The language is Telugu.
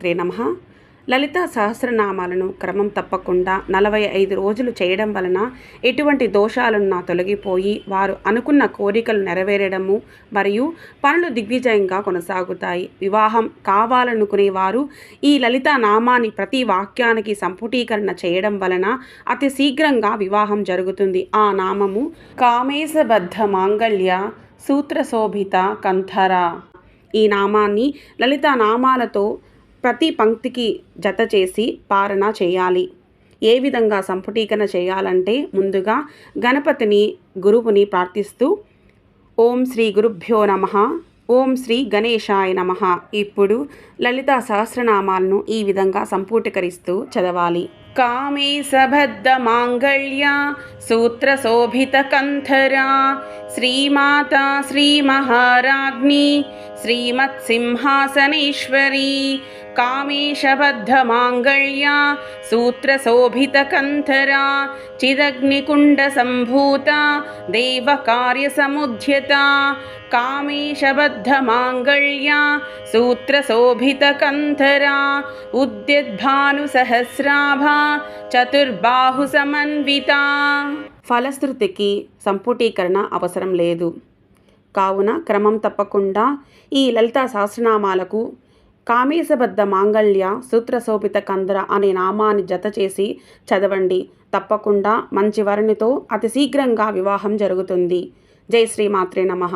శ్రీ నమ. లలిత సహస్రనామాలను క్రమం తప్పకుండా నలభై ఐదు రోజులు చేయడం వలన ఎటువంటి దోషాలున్నా తొలగిపోయి వారు అనుకున్న కోరికలు నెరవేరడము మరియు పనులు దిగ్విజయంగా కొనసాగుతాయి. వివాహం కావాలనుకునే వారు ఈ లలిత నామాన్ని ప్రతి వాక్యానికి సంపుటీకరణ చేయడం వలన అతి శీఘ్రంగా వివాహం జరుగుతుంది. ఆ నామము కామేశబద్ధ మాంగళ్య సూత్రశోభిత కంఠర. ఈ నామాన్ని లలిత నామాలతో ప్రతి పంక్తికి జత చేసి పారణ చేయాలి. ఏ విధంగా సంపుటీకరణ చేయాలంటే ముందుగా గణపతిని గురువుని ప్రార్థిస్తూ ఓం శ్రీ గురుభ్యో నమ ఓం శ్రీ గణేశాయ నమ. ఇప్పుడు లలిత సహస్రనామాలను ఈ విధంగా సంపూటీకరిస్తూ చదవాలి. कामे माङ्ग्या सूत्रशोभितकन्थरा। श्रीमाता श्रीमहाराज्ञी श्रीमत्सिंहासनेश्वरी कामेशबद्धमाङ्गल्या सूत्रशोभितकन्थरा। चिदग्निकुण्डसम्भूता देवकार्यसमुद्यता कामेशबद्धमाङ्गल्या सूत्रशोभितकन्थरा। उद्यद्भानुसहस्राभा చతుర్బాహు సమన్విత. ఫలశ్రుతికి సంపుటీకరణ అవసరం లేదు. కావున క్రమం తప్పకుండా ఈ లలితా సహస్రనామాలకు కామేశబద్ధ మాంగళ్య సూత్రశోభిత కందర అనే నామాన్ని జత చేసి చదవండి. తప్పకుండా మంచి వరునితో అతి శీఘ్రంగా వివాహం జరుగుతుంది. జై శ్రీమాత్రే నమః.